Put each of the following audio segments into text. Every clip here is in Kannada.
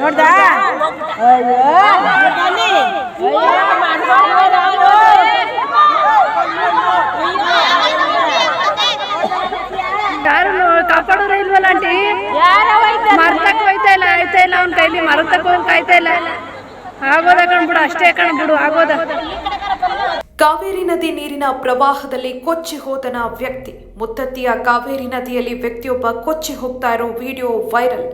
ನೋಡ್ದ? ಯಾರು ಕಾಪಾಡೋರ ಇಲ್ವಲ್ಲ ಆಂಟಿ? ಮರ್ತಕ್ ಹೋಯ್ತಾ ಇಲ್ಲ ಆಯ್ತಾ ಇಲ್ಲ ಅವ್ನ ಕೈಲಿ ಮರತಕ್ ಹೋಗ್ ಕಾಯ್ತಾ ಇಲ್ಲ. ಆಗೋದ ಕಣ್ಬಿಡು ಅಷ್ಟೇ ಕಣ್ಬಿಡು ಆಗೋದ. ಕಾವೇರಿ ನದಿ ನೀರಿನ ಪ್ರವಾಹದಲ್ಲಿ ಕೊಚ್ಚಿ ಹೋದನ ವ್ಯಕ್ತಿ. ಮುತ್ತತ್ತಿಯ ಕಾವೇರಿ ನದಿಯಲ್ಲಿ ವ್ಯಕ್ತಿಯೊಬ್ಬ ಕೊಚ್ಚಿ ಹೋಗ್ತಾ ಇರೋ ವಿಡಿಯೋ ವೈರಲ್.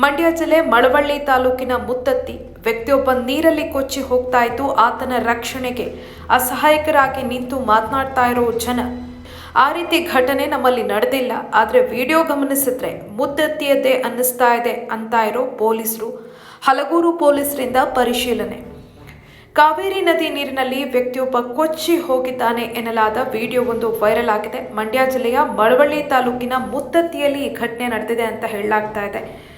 ಮಂಡ್ಯ ಜಿಲ್ಲೆ ಮಳವಳ್ಳಿ ತಾಲೂಕಿನ ಮುತ್ತತ್ತಿ ವ್ಯಕ್ತಿಯೊಬ್ಬ ನೀರಲ್ಲಿ ಕೊಚ್ಚಿ ಹೋಗ್ತಾ ಇದ್ದು ಆತನ ರಕ್ಷಣೆಗೆ ಅಸಹಾಯಕರಾಗಿ ನಿಂತು ಮಾತನಾಡ್ತಾ ಇರೋ ಜನ. ಆ ರೀತಿ ಘಟನೆ ನಮ್ಮಲ್ಲಿ ನಡೆದಿಲ್ಲ. ಆದರೆ ವಿಡಿಯೋ ಗಮನಿಸಿದ್ರೆ ಮುತ್ತತ್ತಿಯದ್ದೇ ಅನ್ನಿಸ್ತಾ ಇದೆ ಅಂತ ಇರೋ ಪೊಲೀಸರು. ಹಲಗೂರು ಪೊಲೀಸರಿಂದ ಪರಿಶೀಲನೆ. ಕಾವೇರಿ ನದಿ ನೀರಿನಲ್ಲಿ ವ್ಯಕ್ತಿಯೊಬ್ಬ ಕೊಚ್ಚಿ ಹೋಗಿದ್ದಾನೆ ಎನ್ನಲಾದ ವಿಡಿಯೋ ಒಂದು ವೈರಲ್ ಆಗಿದೆ. ಮಂಡ್ಯ ಜಿಲ್ಲೆಯ ಮಳವಳ್ಳಿ ತಾಲೂಕಿನ ಮುತ್ತತ್ತಿಯಲ್ಲಿ ಈ ಘಟನೆ ನಡೆದಿದೆ ಅಂತ ಹೇಳಲಾಗ್ತಾ ಇದೆ.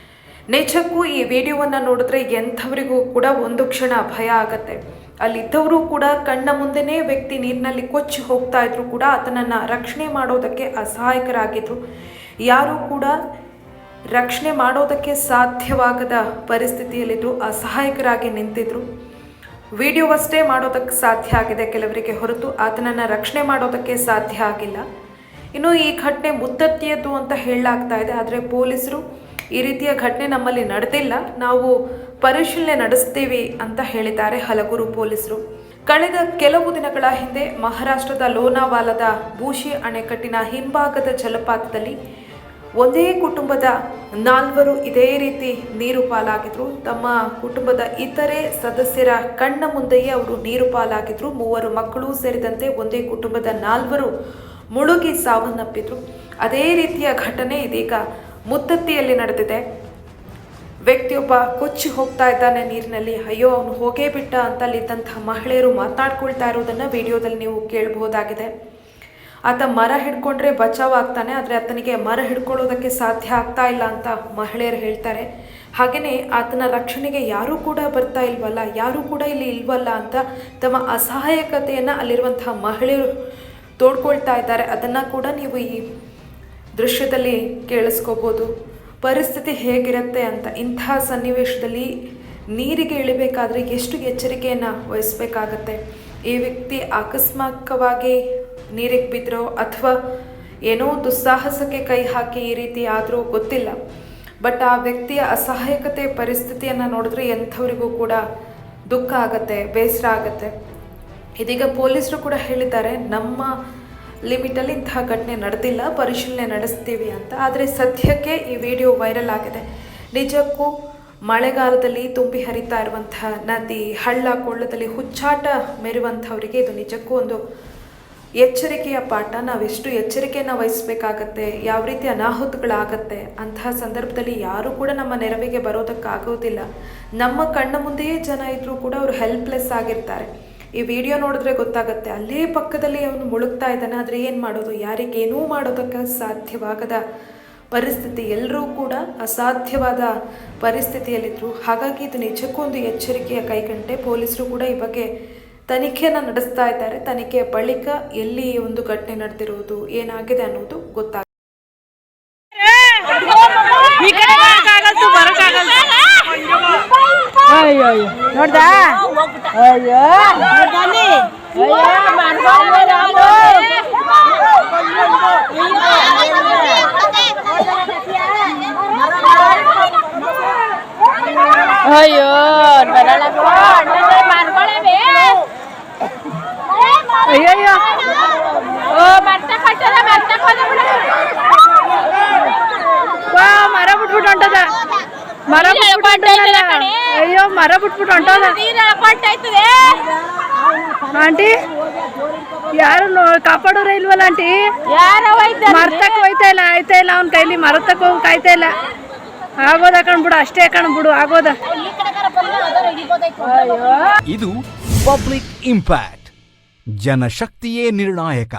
ನಿಜಕ್ಕೂ ಈ ವಿಡಿಯೋವನ್ನು ನೋಡಿದ್ರೆ ಎಂಥವರಿಗೂ ಕೂಡ ಒಂದು ಕ್ಷಣ ಭಯ ಆಗತ್ತೆ. ಅಲ್ಲಿದ್ದವರು ಕೂಡ ಕಣ್ಣ ಮುಂದೆನೇ ವ್ಯಕ್ತಿ ನೀರಿನಲ್ಲಿ ಕೊಚ್ಚಿ ಹೋಗ್ತಾ ಇದ್ರು ಕೂಡ ಆತನನ್ನು ರಕ್ಷಣೆ ಮಾಡೋದಕ್ಕೆ ಅಸಹಾಯಕರಾಗಿದ್ರು. ಯಾರೂ ಕೂಡ ರಕ್ಷಣೆ ಮಾಡೋದಕ್ಕೆ ಸಾಧ್ಯವಾಗದ ಪರಿಸ್ಥಿತಿಯಲ್ಲಿದ್ದರು ಅಸಹಾಯಕರಾಗಿ ನಿಂತಿದ್ರು. ವಿಡಿಯೋ ಅಷ್ಟೇ ಮಾಡೋದಕ್ಕೆ ಸಾಧ್ಯ ಆಗಿದೆ ಕೆಲವರಿಗೆ ಹೊರತು ಆತನನ್ನು ರಕ್ಷಣೆ ಮಾಡೋದಕ್ಕೆ ಸಾಧ್ಯ ಆಗಿಲ್ಲ. ಇನ್ನು ಈ ಘಟನೆ ಮುತ್ತತ್ತಿಯದ್ದು ಅಂತ ಹೇಳಲಾಗ್ತಾ ಇದೆ. ಆದರೆ ಪೊಲೀಸರು ಈ ರೀತಿಯ ಘಟನೆ ನಮ್ಮಲ್ಲಿ ನಡೆದಿಲ್ಲ. ನಾವು ಪರಿಶೀಲನೆ ನಡೆಸ್ತೀವಿ ಅಂತ ಹೇಳಿದ್ದಾರೆ ಹಲಗೂರು ಪೊಲೀಸರು. ಕಳೆದ ಕೆಲವು ದಿನಗಳ ಹಿಂದೆ ಮಹಾರಾಷ್ಟ್ರದ ಲೋನಾವಾಲದ ಬೂಶಿ ಅಣೆಕಟ್ಟಿನ ಹಿಂಭಾಗದ ಜಲಪಾತದಲ್ಲಿ ಒಂದೇ ಕುಟುಂಬದ ನಾಲ್ವರು ಇದೇ ರೀತಿ ನೀರು ಪಾಲಾಗಿದ್ರು. ತಮ್ಮ ಕುಟುಂಬದ ಇತರೆ ಸದಸ್ಯರ ಕಣ್ಣ ಮುಂದೆಯೇ ಅವರು ನೀರು ಪಾಲಾಗಿದ್ರು. ಮೂವರು ಮಕ್ಕಳು ಸೇರಿದಂತೆ ಒಂದೇ ಕುಟುಂಬದ ನಾಲ್ವರು ಮುಳುಗಿ ಸಾವನ್ನಪ್ಪಿದ್ರು. ಅದೇ ರೀತಿಯ ಘಟನೆ ಇದೀಗ ಮುತ್ತತ್ತಿಯಲ್ಲಿ ನಡೆದಿದೆ. ವ್ಯಕ್ತಿಯೊಬ್ಬ ಕೊಚ್ಚಿ ಹೋಗ್ತಾ ಇದ್ದಾನೆ ನೀರಿನಲ್ಲಿ. ಅಯ್ಯೋ, ಅವನು ಹೋಗೇ ಬಿಟ್ಟ ಅಂತ ಅಲ್ಲಿದ್ದಂತಹ ಮಹಿಳೆಯರು ಮಾತಾಡ್ಕೊಳ್ತಾ ಇರೋದನ್ನ ವಿಡಿಯೋದಲ್ಲಿ ನೀವು ಕೇಳಬಹುದಾಗಿದೆ. ಆತ ಮರ ಹಿಡ್ಕೊಂಡ್ರೆ ಬಚಾವ್ ಆಗ್ತಾನೆ, ಆದರೆ ಆತನಿಗೆ ಮರ ಹಿಡ್ಕೊಳ್ಳೋದಕ್ಕೆ ಸಾಧ್ಯ ಆಗ್ತಾ ಇಲ್ಲ ಅಂತ ಮಹಿಳೆಯರು ಹೇಳ್ತಾರೆ. ಹಾಗೆಯೇ ಆತನ ರಕ್ಷಣೆಗೆ ಯಾರೂ ಕೂಡ ಬರ್ತಾ ಇಲ್ವಲ್ಲ, ಯಾರೂ ಕೂಡ ಇಲ್ಲಿ ಇಲ್ವಲ್ಲ ಅಂತ ತಮ್ಮ ಅಸಹಾಯಕತೆಯನ್ನು ಅಲ್ಲಿರುವಂತಹ ಮಹಿಳೆಯರು ತೋಡ್ಕೊಳ್ತಾ ಇದ್ದಾರೆ. ಅದನ್ನು ಕೂಡ ನೀವು ಈ ದೃಶ್ಯದಲ್ಲಿ ಕೇಳಿಸ್ಕೋಬೋದು. ಪರಿಸ್ಥಿತಿ ಹೇಗಿರುತ್ತೆ ಅಂತ ಇಂತಹ ಸನ್ನಿವೇಶದಲ್ಲಿ ನೀರಿಗೆ ಇಳಿಬೇಕಾದ್ರೆ ಎಷ್ಟು ಎಚ್ಚರಿಕೆಯನ್ನು ವಹಿಸಬೇಕಾಗತ್ತೆ? ಈ ವ್ಯಕ್ತಿ ಆಕಸ್ಮಿಕವಾಗಿ ನೀರಿಗೆ ಬಿದ್ದರೋ ಅಥವಾ ಏನೋ ದುಸ್ಸಾಹಸಕ್ಕೆ ಕೈ ಹಾಕಿ ಈ ರೀತಿ ಆದರೂ ಗೊತ್ತಿಲ್ಲ. ಬಟ್ ಆ ವ್ಯಕ್ತಿಯ ಅಸಹಾಯಕತೆ ಪರಿಸ್ಥಿತಿಯನ್ನು ನೋಡಿದ್ರೆ ಎಂಥವರಿಗೂ ಕೂಡ ದುಃಖ ಆಗತ್ತೆ, ಬೇಸರ ಆಗತ್ತೆ. ಇದೀಗ ಪೊಲೀಸರು ಕೂಡ ಹೇಳಿದ್ದಾರೆ, ನಮ್ಮ ಲಿಮಿಟಲ್ಲಿ ಇಂತಹ ಘಟನೆ ನಡೆದಿಲ್ಲ, ಪರಿಶೀಲನೆ ನಡೆಸ್ತೀವಿ ಅಂತ. ಆದರೆ ಸದ್ಯಕ್ಕೆ ಈ ವಿಡಿಯೋ ವೈರಲ್ ಆಗಿದೆ. ನಿಜಕ್ಕೂ ಮಳೆಗಾಲದಲ್ಲಿ ತುಂಬಿ ಹರಿತಾ ಇರುವಂತಹ ನದಿ, ಹಳ್ಳ, ಕೊಳ್ಳದಲ್ಲಿ ಹುಚ್ಚಾಟ ಮೆರುವಂಥವರಿಗೆ ಇದು ನಿಜಕ್ಕೂ ಒಂದು ಎಚ್ಚರಿಕೆಯ ಪಾಠ. ನಾವೆಷ್ಟು ಎಚ್ಚರಿಕೆಯನ್ನು ವಹಿಸಬೇಕಾಗತ್ತೆ, ಯಾವ ರೀತಿ ಅನಾಹುತಗಳಾಗತ್ತೆ ಅಂತಹ ಸಂದರ್ಭದಲ್ಲಿ ಯಾರೂ ಕೂಡ ನಮ್ಮ ನೆರವಿಗೆ ಬರೋದಕ್ಕಾಗೋದಿಲ್ಲ. ನಮ್ಮ ಕಣ್ಣ ಮುಂದೆಯೇ ಜನ ಇದ್ದರೂ ಕೂಡ ಅವರು ಹೆಲ್ಪ್ಲೆಸ್ ಆಗಿರ್ತಾರೆ. ಈ ವಿಡಿಯೋ ನೋಡಿದ್ರೆ ಗೊತ್ತಾಗುತ್ತೆ. ಅಲ್ಲೇ ಪಕ್ಕದಲ್ಲಿ ಅವನು ಮುಳುಗ್ತಾ ಇದ್ದಾನೆ. ಆದರೆ ಏನು ಮಾಡೋದು? ಯಾರಿಗೇನೂ ಮಾಡೋದಕ್ಕೆ ಸಾಧ್ಯವಾಗದ ಪರಿಸ್ಥಿತಿ. ಎಲ್ಲರೂ ಕೂಡ ಅಸಾಧ್ಯವಾದ ಪರಿಸ್ಥಿತಿಯಲ್ಲಿದ್ದರು ಹಾಗಾಗಿ ಇದು ನಿಜಕ್ಕೂ ಒಂದು ಎಚ್ಚರಿಕೆಯ ಕೈಗಂಟೆ. ಪೊಲೀಸರು ಕೂಡ ಈ ಬಗ್ಗೆ ತನಿಖೆಯನ್ನು ನಡೆಸ್ತಾ ಇದ್ದಾರೆ. ತನಿಖೆಯ ಬಳಿಕ ಎಲ್ಲಿ ಒಂದು ಘಟನೆ ನಡೆದಿರುವುದು ಏನಾಗಿದೆ ಅನ್ನೋದು ಗೊತ್ತಾಗ ಅಯ್ಯೋ ಅಯ್ಯೋ ನೋಡ್ದ ಅಯ್ಯೋ ಅಯ್ಯೋ ಮಾಡ್ಕೊಂಡ್ರೆ ರಾಮು. ಅಯ್ಯೋ ಮರ ಅಯ್ಯೋ ಮರ ಬಿಟ್ಬಿಟ್ಟು ಹೊಂಟದ ಆಂಟಿ ಯಾರು ನೋ ಕಾಪಾಡೋರ ಇಲ್ವಲ್ಲ ಆಂಟಿ? ಮರ್ತಕ್ ಹೋಯ್ತಾ ಇಲ್ಲ ಆಯ್ತಾ ಇಲ್ಲ ಅವ್ನ ಕೈಲಿ ಮರತಕ್ ಹೋಗಿ ಕಾಯ್ತಾ ಇಲ್ಲ. ಆಗೋದ ಕಣ್ಬಿಡು ಅಷ್ಟೇ ಕಣ್ಬಿಡು ಆಗೋದ. ಇದು ಪಬ್ಲಿಕ್ ಇಂಪ್ಯಾಕ್ಟ್ ಜನಶಕ್ತಿಯೇ ನಿರ್ಣಾಯಕ.